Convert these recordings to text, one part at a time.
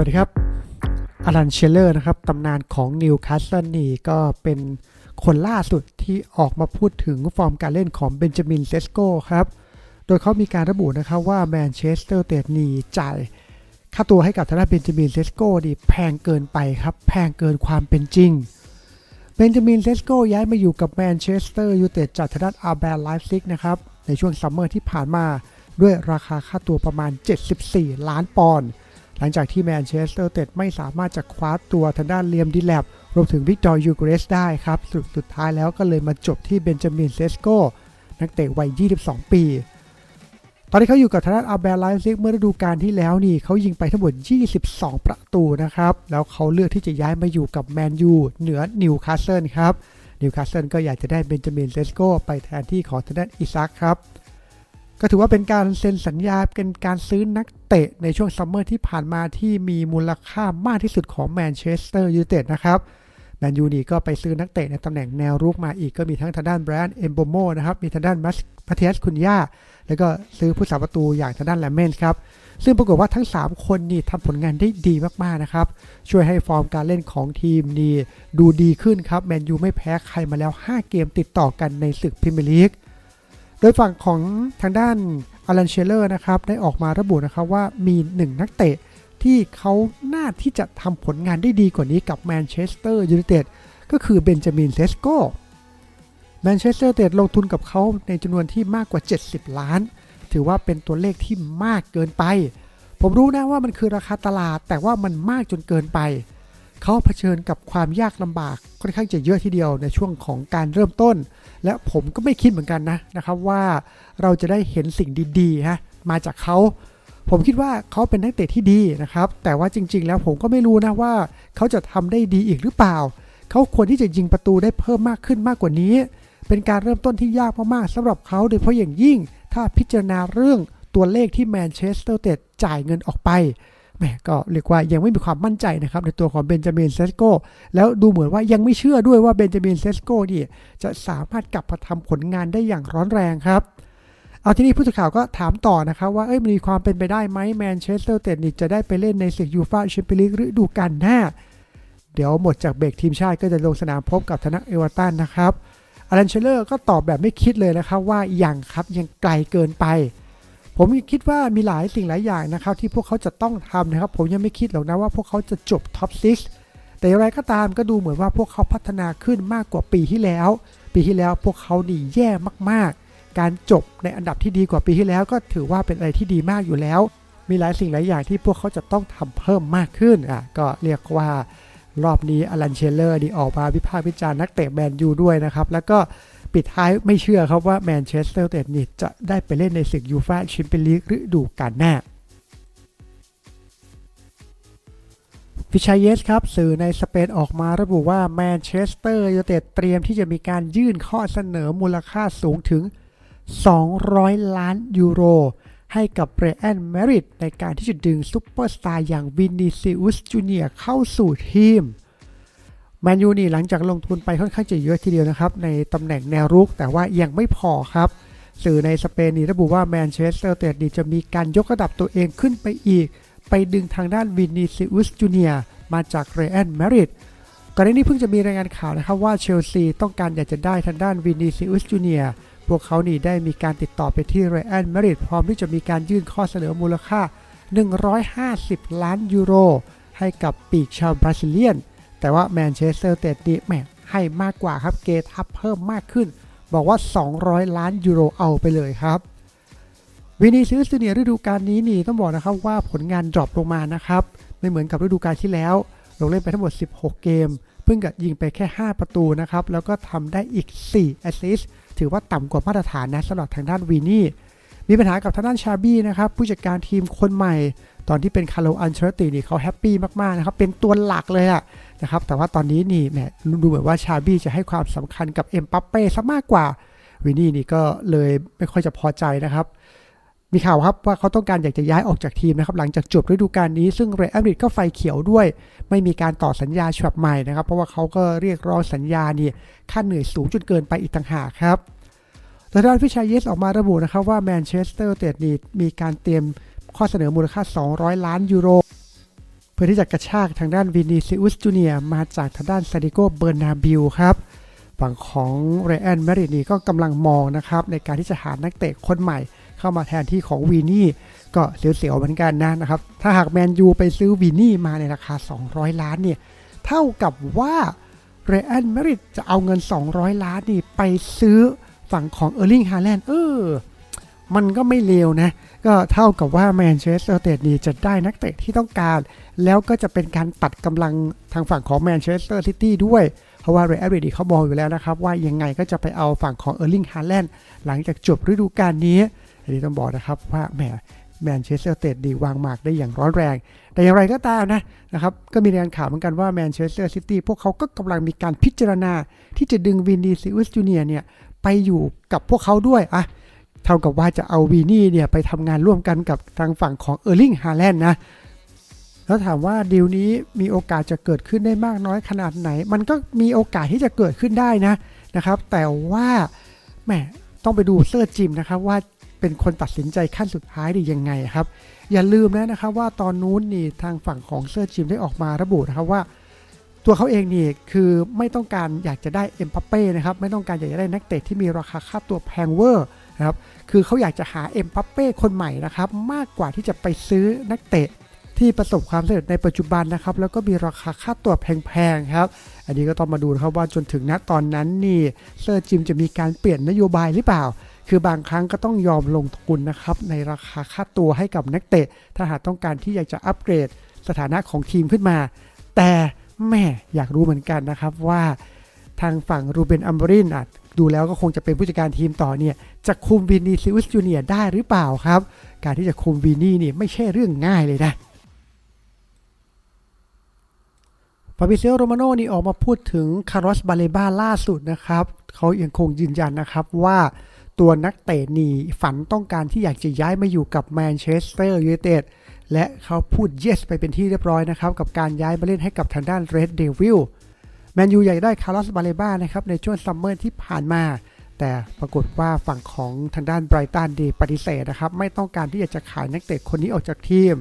วัสดีครับอลันเชลเลอร์นะครับตำนานของนิวคาสเซิลนี่ก็เป็นคนล่าสุดที่ออกมาพูดถึงฟอร์มการเล่นของเบนจามินเซสโกครับ โดยเขามีการระบุนะครับว่าแมนเชสเตอร์เตดนี่จ่ายค่าตัวให้กับทางด้านเบนจามินเซสโกนี่แพงเกินไปครับ แพงเกินความเป็นจริง เบนจามินเซสโกย้ายมาอยู่กับแมนเชสเตอร์ยูไนเต็ดจากทางด้านอาร์แบนไลฟ์ซิกนะครับในช่วงซัมเมอร์ที่ผ่านมาด้วยราคาค่าตัวประมาณ 74 ล้านปอนด์ หลังจากที่แมนเชสเตอร์เต็ดไม่สามารถจะคว้าตัวทางด้านเลียมดีแลบรวมถึงวิกตอร์ยูเกรสได้ครับสุดสุดท้ายแล้วก็เลยมาจบที่เบนจามินเซสโกนักเตะวัย 22 ปี ตอนนี้เขาอยู่กับทางด้านอาร์แบนไลฟ์ซิกเมื่อฤดูกาลที่แล้วนี่เขายิงไปทั้งหมด 22 ประตูนะครับ แล้วเขาเลือกที่จะย้ายมาอยู่กับแมนยูเหนือนิวคาสเซิลครับนิวคาสเซิลก็อยากจะได้เบนจามินเซสโกไปแทนที่ของทางด้านอิซักครับ ก็ถือว่าเป็นการเซ็นสัญญาเป็นการซื้อนักเตะในช่วงซัมเมอร์ที่ผ่านมาที่มีมูลค่ามากที่สุดของแมนเชสเตอร์ยูไนเต็ดนะครับแมนยูนี่ก็ไปซื้อนักเตะในตำแหน่งแนวรุกมาอีกก็มีทั้งทางด้านแบรนด์เอมโบโมนะครับ มีทางด้านมัสพัทเทสคุนย่า แล้วก็ซื้อผู้สาประตูอย่างทางด้านแลมเมนครับ ซึ่งปรากฏว่าทั้ง 3 คนนี่ทำผลงานได้ดีมาก ๆ นะครับ ช่วยให้ฟอร์มการเล่นของทีมนี่ดูดีขึ้นครับ แมนยูไม่แพ้ใครมาแล้ว 5 เกมติดต่อกันในศึกพรีเมียร์ลีก โดยฝั่งของทางด้านอลันเชลเลอร์นะครับได้ออกมาระบุนะครับว่ามีหนึ่งนักเตะที่เขาน่าที่จะทำผลงานได้ดีกว่านี้กับแมนเชสเตอร์ยูไนเต็ดก็คือเบนจามินเซสโกแมนเชสเตอร์ยูไนเต็ดลงทุนกับเขาในจำนวนที่มากกว่า 70 ล้าน ถือว่าเป็นตัวเลขที่มากเกินไป ผมรู้นะว่ามันคือราคาตลาด แต่ว่ามันมากจนเกินไป เขาเผชิญกับความยากลำบากค่อนข้างจะเยอะทีเดียวในช่วงของการเริ่มต้น และผมก็ไม่คิดเหมือนกันนะนะครับว่าเราจะได้เห็นสิ่งดีๆฮะมาจากเขาผมคิดว่าเขาเป็นนักเตะที่ดีนะครับ แต่ว่าจริง ๆ แล้วผมก็ไม่รู้นะว่า เขาจะทำได้ดีอีกหรือเปล่า เขาควรที่จะยิงประตูได้เพิ่มมากขึ้นมากกว่านี้ เป็นการเริ่มต้นที่ยากมากๆสำหรับเขาโดยเฉพาะอย่างยิ่ง ถ้าพิจารณาเรื่องตัวเลขที่แมนเชสเตอร์เตดจ่ายเงินออกไป แหมก็เรียกว่ายังไม่มีความมั่นใจนะครับในตัวของเบนจามินเซสโกแล้วดูเหมือนว่ายังไม่เชื่อด้วยว่าเบนจามินเซสโกนี่จะสามารถกลับมาทำผลงานได้อย่างร้อนแรงครับเอาที่นี่ผู้สื่อข่าวก็ถามต่อนะครับว่าเอ้ยมันมีความเป็นไปได้ไหมแมนเชสเตอร์เต็ดนี่จะได้ไปเล่นในศึกยูฟาแชมเปี้ยนลีกฤดูกาลหน้า เดี๋ยวหมดจากเบรกทีมชาติก็จะลงสนามพบกับทนักเอเวอร์ตันนะครับอลันเชลเลอร์ก็ตอบแบบไม่คิดเลยนะครับว่ายังครับยังไกลเกินไป ผมคิดว่ามีหลายสิ่งหลายอย่างนะครับ ที่พวกเขาจะต้องทำนะครับ ผมยังไม่คิดหรอกนะว่าพวกเขาจะจบท็อป6แต่อย่างไรก็ตามก็ดูเหมือนว่าพวกเขาพัฒนาขึ้นมากกว่าปีที่แล้ว ปีที่แล้วพวกเขานี่แย่มากๆ การจบในอันดับที่ดีกว่าปีที่แล้ว ก็ถือว่าเป็นอะไรที่ดีมากอยู่แล้ว มีหลายสิ่งหลายอย่างที่พวกเขาจะต้องทำเพิ่มมากขึ้นอะก็เรียกว่ารอบนี้อลันเชลเลอร์ดีออกมาวิพากษ์วิจารณ์นักเตะแมนยูด้วยนะครับแล้วก็ ปิดท้ายไม่เชื่อครับว่าแมนเชสเตอร์เตดนี่จะได้ไปเล่นในศึกยูฟ่าแชมเปี้ยนลีกฤดูกาลหน้าฟิชายเยสครับ สื่อในสเปนออกมาระบุว่าแมนเชสเตอร์ยูไนเต็ดเตรียมที่จะมีการยื่นข้อเสนอมูลค่าสูงถึง 200 ล้านยูโร ให้กับเรอันแมริดในการที่จะดึงซุปเปอร์สตาร์อย่างวินิซิอุสจูเนียเข้าสู่ทีม แมนยูนี่หลังจากลงทุนไปค่อนข้างจะเยอะทีเดียวนะครับ ในตำแหน่งแนวรุกแต่ว่ายังไม่พอครับ สื่อในสเปนนี่ระบุว่าแมนเชสเตอร์เตดนี่จะมีการยกระดับตัวเองขึ้นไปอีก ไปดึงทางด้านวินิซิอุสจูเนียมาจากเรอันแมริดก่อนหน้านี้เพิ่งจะมีรายงานข่าวนะครับว่าเชลซีต้องการอยากจะได้ทางด้านวินิซิอุสจูเนียพวกเขานี่ได้มีการติดต่อไปที่เรอันแมริดพร้อมที่จะมีการยื่นข้อเสนอมูลค่า 150 ล้านยูโรให้กับปีกชาวบราซิเลียน แต่ว่าแมนเชสเตอร์เตดนี่แหมให้มากกว่าครับเกทับเพิ่มมากขึ้น บอกว่า 200 ล้านยูโรเอาไปเลยครับวินิซิอุสจูเนียฤดูกาลนี้นี่ต้องบอกนะครับว่าผลงานดรอปลงมานะครับ ไม่เหมือนกับฤดูกาลที่แล้ว ลงเล่นไปทั้งหมด 16 เกม เพิ่งกับยิงไปแค่ 5 ประตูนะครับ แล้วก็ทำได้อีก 4 แอสซิสถือว่าต่ำกว่ามาตรฐานนะสำหรับทางด้านวีนี่ มีปัญหากับทางด้านชาบี้นะครับ ผู้จัดการทีมคนใหม่ ตอนที่เป็นคาร์โลอันเชอร์ตินี่เขาแฮปปี้มากๆนะครับเป็นตัวหลักเลยอะ นะครับ แต่ว่าตอนนี้นี่แหมดูเหมือนว่าชาบี้จะให้ความสำคัญกับเอ็มปัปเป้ซะมากกว่า วินนี่นี่ก็เลยไม่ค่อยจะพอใจนะครับ มีข่าวครับว่าเขาต้องการอยากจะย้ายออกจากทีมนะครับ หลังจากจบฤดูกาลนี้ ซึ่งเรอัลมาดริดก็ไฟเขียวด้วย ไม่มีการต่อสัญญาฉบับใหม่นะครับ เพราะว่าเขาก็เรียกร้องสัญญานี่ค่าเหนื่อยสูงจนเกินไปอีกต่างหากครับทางด้านฟิชายเยสออกมาระบุนะครับว่าแมนเชสเตอร์เตดนีมีการเตรียมข้อเสนอมูลค่า 200 ล้านยูโร พื่อที่จะกระชากทางด้านวินิซิอุสจูเนียมาจากทางด้านซาดิโกเบอร์นาบิลครับฝั่งของเรอันแมรินีก็กำลังมองนะครับในการที่จะหานักเตะคนใหม่ เข้ามาแทนที่ของวีนี่ก็เสียวๆเหมือนกันนะนะครับ ถ้าหากแมนยูไปซื้อวีนี่มาในราคา 200 ล้านเนี่ยเท่ากับว่าเรอันแมริดจะเอาเงิน 200 ล้านนี่ไปซื้อฝั่งของเออร์ลิงฮาแลนด์เออ มันก็ไม่เลวนะ ก็เท่ากับว่าแมนเชสเตอร์เตดนีจะได้นักเตะที่ต้องการ แล้วก็จะเป็นการตัดกำลังทางฝั่งของแมนเชสเตอร์ซิตี้ด้วย เพราะว่าเรอัลเบดีเขาบอกอยู่แล้วนะครับ ว่ายังไงก็จะไปเอาฝั่งของเออร์ลิงฮาแลนด์หลังจากจบฤดูกาลนี้อันนี้ต้องบอกนะครับว่าแหมแมนเชสเตอร์เตดดีวางหมากได้อย่างร้อนแรง แต่อย่างไรก็ตามนะนะครับ ก็มีรายงานข่าวเหมือนกันว่าแมนเชสเตอร์ซิตี้พวกเขาก็กำลังมีการพิจารณา ที่จะดึงวินดีซิอุสจูเนียเนี่ยไปอยู่กับพวกเขาด้วยอะ เท่ากับว่าจะเอาวีนี่เนี่ยไปทำงานร่วมกันกับทางฝั่งของเออร์ลิงฮาแลนด์นะ แล้วถามว่าดีลนี้มีโอกาสจะเกิดขึ้นได้มากน้อยขนาดไหน มันก็มีโอกาสที่จะเกิดขึ้นได้นะนะครับ แต่ว่าแหมต้องไปดูเซอร์จิมนะครับว่าเป็นคนตัดสินใจขั้นสุดท้ายด้ยังไงครับ อย่าลืมนะนะครับว่าตอนนู้นนี่ทางฝั่งของเซอร์จิมได้ออกมาระบุนะครับว่า ตัวเขาเองนี่คือไม่ต้องการอยากจะได้เอ็มพัปเป้นะครับไม่ต้องการอยากจะได้นักเตะที่มีราคาค่าตัวแพงเวอร์ นะครับ คือเขาอยากจะหาเอ็มพัปเป้คนใหม่นะครับ มากกว่าที่จะไปซื้อนักเตะที่ประสบความสำเร็จในปัจจุบันนะครับ แล้วก็มีราคาค่าตัวแพงๆครับ อันนี้ก็ต้องมาดูนะครับว่าจนถึงณตอนนั้นนี่เซอร์จิมจะมีการเปลี่ยนนโยบายหรือเปล่า คือบางครั้งก็ต้องยอมลงทุนนะครับในราคาค่าตัวให้กับนักเตะ ถ้าหากต้องการที่อยากจะอัปเกรดสถานะของทีมขึ้นมา แต่แม่อยากรู้เหมือนกันนะครับว่าทางฝั่งรูเบนอัมบรินอะ ดูแล้วก็คงจะเป็นผู้จัดการทีมต่อเนี่ยจะคุมวินนี่ซิอุสจูเนียได้หรือเปล่าครับ การที่จะคุมวินนี่เนี่ยไม่ใช่เรื่องง่ายเลยนะฟาบิเซโรมาโนนี่ออกมาพูดถึงคาร์ลสบาเลบาล่าสุดนะครับ เขายังคงยืนยันนะครับว่าตัวนักเตะนี่ฝันต้องการที่อยากจะย้ายมาอยู่กับแมนเชสเตอร์ยูไนเต็ดและเขาพูด yes ไปเป็นที่เรียบร้อยนะครับ กับการย้ายมาเล่นให้กับทางด้านเรดเดวิล มนยูอยากได้คาร์ลอสบาเลบ้านะครับในช่วงซัมเมอร์ที่ผ่านมา แต่ปรากฏว่าฝั่งของทางด้านไบรตันดีปฏิเสธนะครับ ไม่ต้องการที่จะขายนักเตะคนนี้ออกจากทีม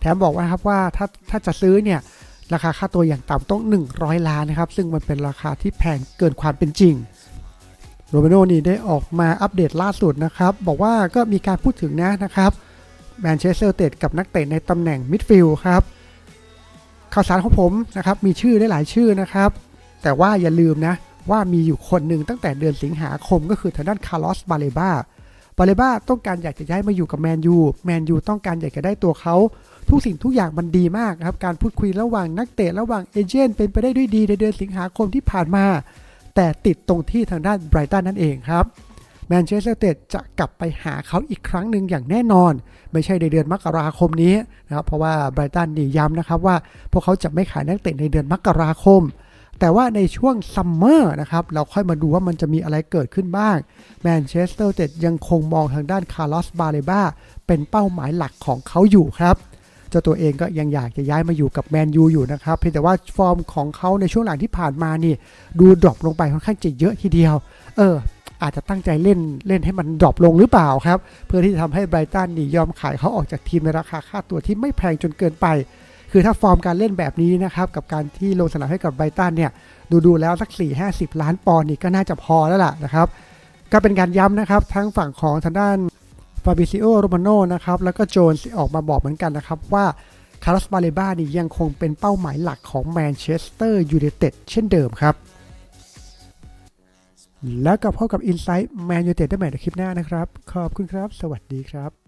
แถมบอกว่าครับว่าถ้าถ้าจะซื้อเนี่ยราคาค่าตัวอย่างต่ำต้อง 100 ล้านนะครับ ซึ่งมันเป็นราคาที่แพงเกินความเป็นจริงโรเบโนนี่ได้ออกมาอัปเดตล่าสุดนะครับ บอกว่าก็มีการพูดถึงนะนะครับแมนเชสเตอร์เตดกับนักเตะในตำแหน่งมิดฟิลด์ครับข่าวสารของผมนะครับมีชื่อได้หลายชื่อนะครับ แต่ว่าอย่าลืมนะว่ามีอยู่คนหนึ่งตั้งแต่เดือนสิงหาคมก็คือทางด้านคาร์ลอสบาเลบาบาเลบาต้องการอยากจะย้ายมาอยู่กับแมนยูแมนยูต้องการอยากจะได้ตัวเขาทุกสิ่งทุกอย่างมันดีมากนะครับ การพูดคุยระหว่างนักเตะระหว่างเอเจนต์เป็นไปได้ด้วยดีในเดือนสิงหาคมที่ผ่านมา แต่ติดตรงที่ทางด้านไบรตันนั่นเองครับแมนเชสเตอร์เตดจะกลับไปหาเขาอีกครั้งหนึ่งอย่างแน่นอน ไม่ใช่ในเดือนมกราคมนี้นะครับเพราะว่าไบรตันนี่ย้ำนะครับว่าพวกเขาจะไม่ขายนักเตะในเดือนมกราคม แต่ว่าในช่วงซัมเมอร์นะครับเราค่อยมาดูว่ามันจะมีอะไรเกิดขึ้นบ้างแมนเชสเตอร์เต็ดยังคงมองทางด้านคาร์ลอสบาเลบาเป็นเป้าหมายหลักของเขาอยู่ครับเจ้าตัวเองก็ยังอยากจะย้ายมาอยู่กับแมนยูอยู่นะครับ เพียงแต่ว่าฟอร์มของเขาในช่วงหลังที่ผ่านมานี่ ดูดรอปลงไปค่อนข้างจะเยอะทีเดียว เออ อาจจะตั้งใจเล่นเล่นให้มันดรอปลงหรือเปล่าครับ เพื่อที่จะทำให้ไบรตันนี่ยอมขายเขาออกจากทีมในราคาค่าตัวที่ไม่แพงจนเกินไป คือถ้าฟอร์มการเล่นแบบนี้นะครับกับการที่ลงสนามให้กับไบตันเนี่ยดูดูๆแล้วสัก 4 50 ล้านปอนด์นี่ก็น่าจะพอแล้วล่ะนะครับก็เป็นการย้ำนะครับทั้งฝั่งของทางด้านฟาบิซิโอโรมาโนนะครับแล้วก็โจนส์ออกมาบอกเหมือนกันนะครับว่าคาร์ลสบาเลบ้านี่ยังคงเป็นเป้าหมายหลักของแมนเชสเตอร์ยูไนเต็ดเช่นเดิมครับ แล้วก็พบกับ Insight Man United ได้ใหม่ในคลิปหน้านะครับ ขอบคุณครับ สวัสดีครับ